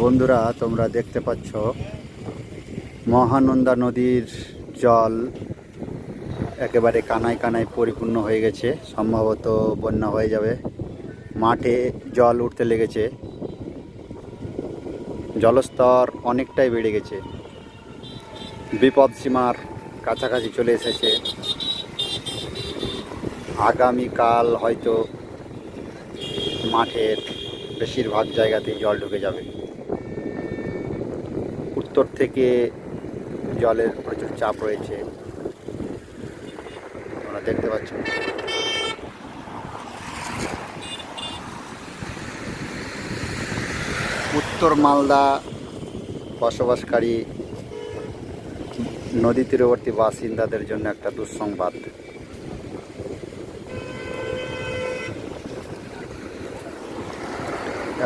বন্ধুরা, তোমরা দেখতে পাচ্ছ মহানন্দা নদীর জল একেবারে কানায় কানায় পরিপূর্ণ হয়ে গেছে। সম্ভবত বন্যা হয়ে যাবে। মাঠে জল উঠতে লেগেছে। জলস্তর অনেকটাই বেড়ে গেছে। বিপদ সীমার কাছাকাছি চলে এসেছে। আগামীকাল হয়তো মাঠের বেশিরভাগ জায়গাতেই জল ঢুকে যাবে। উত্তর থেকে জলের প্রচুর চাপ রয়েছে। তোমরা দেখতে পাচ্ছ। উত্তর মালদা বসবাসকারী নদী তীরবর্তী বাসিন্দাদের জন্য একটা দুঃসংবাদ।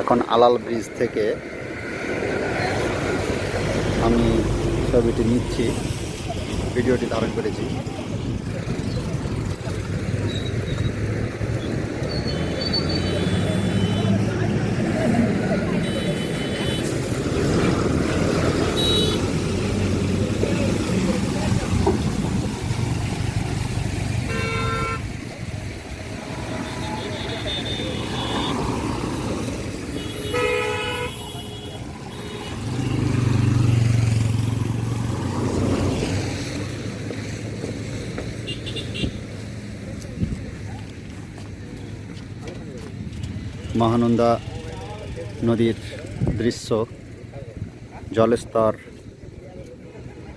এখন আলাল ব্রিজ থেকে আমি ছবিটি নিচ্ছি ভিডিওটি ধারণ করেছি। মহানন্দা নদীর দৃশ্য, জলস্তর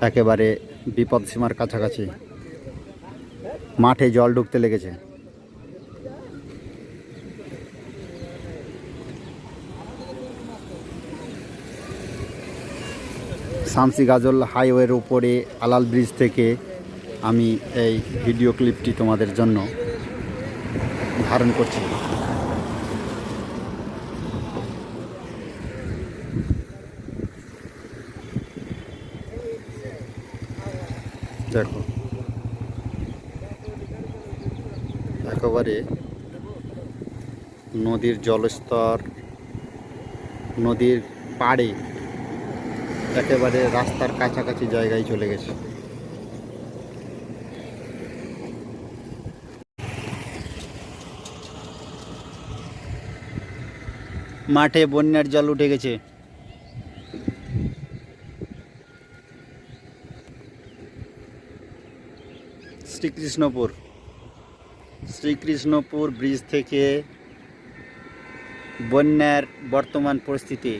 একেবারে বিপদসীমার কাছাকাছি। মাঠে জল ঢুকতে লেগেছে। শামসি গাজল হাইওয়ের উপরে আলাল ব্রিজ থেকে আমি এই ভিডিও ক্লিপটি তোমাদের জন্য ধারণ করছি। দেখো। একেবারে নদীর জলস্তর, নদীর পাড়ে একেবারে রাস্তার কাছাকাছি জায়গায় চলে গেছে। মাঠে বন্যার জল উঠে গেছে। শ্রীকৃষ্ণপুর। শ্রীকৃষ্ণপুর ব্রিজ থেকে বন্যার বর্তমান পরিস্থিতি।